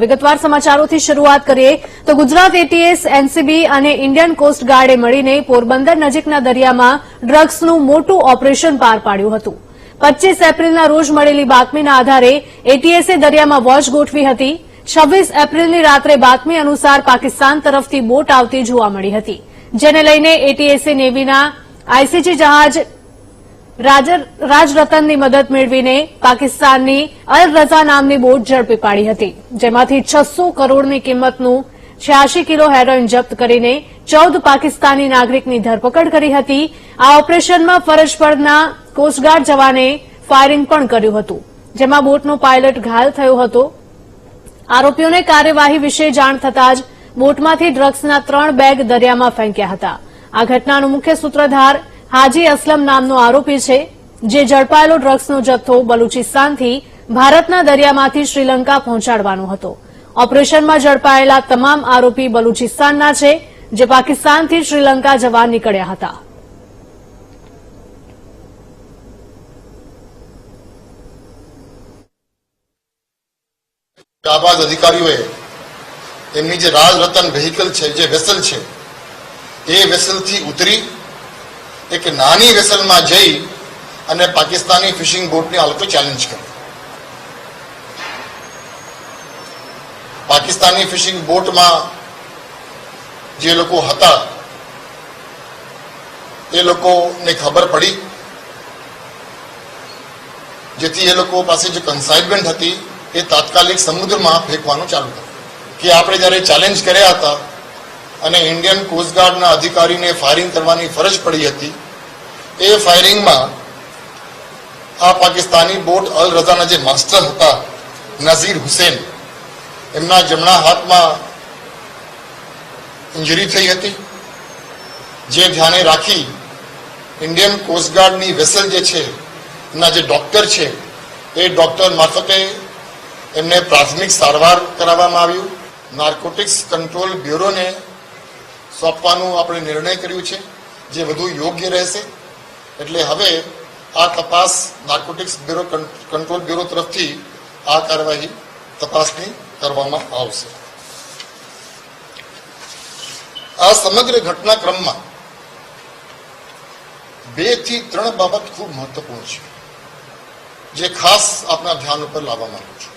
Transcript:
વિગતવાર સમાચારોથી શરૂઆત કરીએ તો ગુજરાત એટીએસ એનસીબી અને ઇન્ડિયન કોસ્ટ મળીને પોરબંદર નજીકના દરિયામાં ડ્રગ્સનું મોટું ઓપરેશન પાર પાડ્યું હતું. પચ્ચીસ એપ્રિલના રોજ મળેલી બાતમીના આધારે એટીએસે દરિયામાં વોચ ગોઠવી હતી. છવ્વીસ એપ્રિલની રાત્રે બાતમી અનુસાર પાકિસ્તાન તરફથી બોટ આવતી જોવા મળી હતી. જેને લઈને એટીએસે નેવીના આઈસીજી જહાજ રાજરતનની મદદ મેળવીને પાકિસ્તાનની અલ રઝા નામની બોટ ઝડપી પાડી હતી, જેમાંથી છસો કરોડની કિંમતનું છ્યાસી કિલો હેરોઇન જપ્ત કરીને ચૌદ પાકિસ્તાની નાગરિકની ધરપકડ કરી હતી. આ ઓપરેશનમાં ફરજ પરના કોસ્ટગાર્ડ જવાને ફાયરિંગ પણ કર્યું હતું, જેમાં બોટનો પાયલટ ઘાયલ થયો હતો. આરોપીઓને કાર્યવાહી વિશે જાણ થતાં જ બોટમાંથી ડ્રગ્સના ત્રણ બેગ દરિયામાં ફેંક્યા હતા. આ ઘટનાનો મુખ્ય સૂત્રધાર હાજી અસલમ નામનો આરોપી છે, જે ઝડપાયેલો ડ્રગ્સનો જથ્થો બલુચિસ્તાનથી ભારતના દરિયામાંથી શ્રીલંકા પહોંચાડવાનો હતો. ઓપરેશનમાં ઝડપાયેલા તમામ આરોપી બલુચિસ્તાનના છે, જે પાકિસ્તાનથી શ્રીલંકા જવા નીકળ્યા હતા. જાબાઝ અધિકારીઓએ એમની જે રાજરતન વેહિકલ છે, જે વેસલ છે, એ વેસલથી ઉતરી એક નાની વેસલમાં જઈ અને પાકિસ્તાની ફિશિંગ બોટને આ લોકો ચેલેન્જ કરી. પાકિસ્તાની ફિશિંગ બોટમાં જે લોકો હતા, એ લોકોને ખબર પડી. જેથી એ લોકો પાસે જે કન્સાઇનમેન્ટ હતી, એ તાત્કાલિક સમુદ્રમાં ફેંકવાનું ચાલુ કર્યું. કે આપણે જ્યારે ચેલેન્જ કર્યા હતા અને ઇન્ડિયન કોસ્ટગાર્ડના અધિકારીને ફાયરિંગ કરવાની ફરજ પડી હતી. એ ફાયરિંગમાં આ પાકિસ્તાની બોટ અલ રઝાના જે માસ્ટર હતા, નઝીર હુસેન, એમના જમણા હાથમાં ઇન્જરી થઈ હતી. જે ધ્યાને રાખી ઇન્ડિયન કોસ્ટગાર્ડની વેસલ જે છે, એમના જે ડોક્ટર છે, એ ડોક્ટર મારફતે એમને પ્રાથમિક સારવાર કરાવવામાં આવ્યું. નાર્કોટિક્સ કંટ્રોલ બ્યુરોને સોંપવાનું આપણે નિર્ણય કર્યો છે, જે વધુ યોગ્ય રહેશે. એટલે હવે આ તપાસ નાર્કોટિક્સ બ્યુરો કંટ્રોલ બ્યુરો તરફથી આ કાર્યવાહી તપાસની કરવામાં આવશે. આ સમગ્ર ઘટનાક્રમમાં બેથી ત્રણ બાબત ખૂબ મહત્વપૂર્ણ છે, જે ખાસ આપના ધ્યાન ઉપર લાવવા માંગુ છું.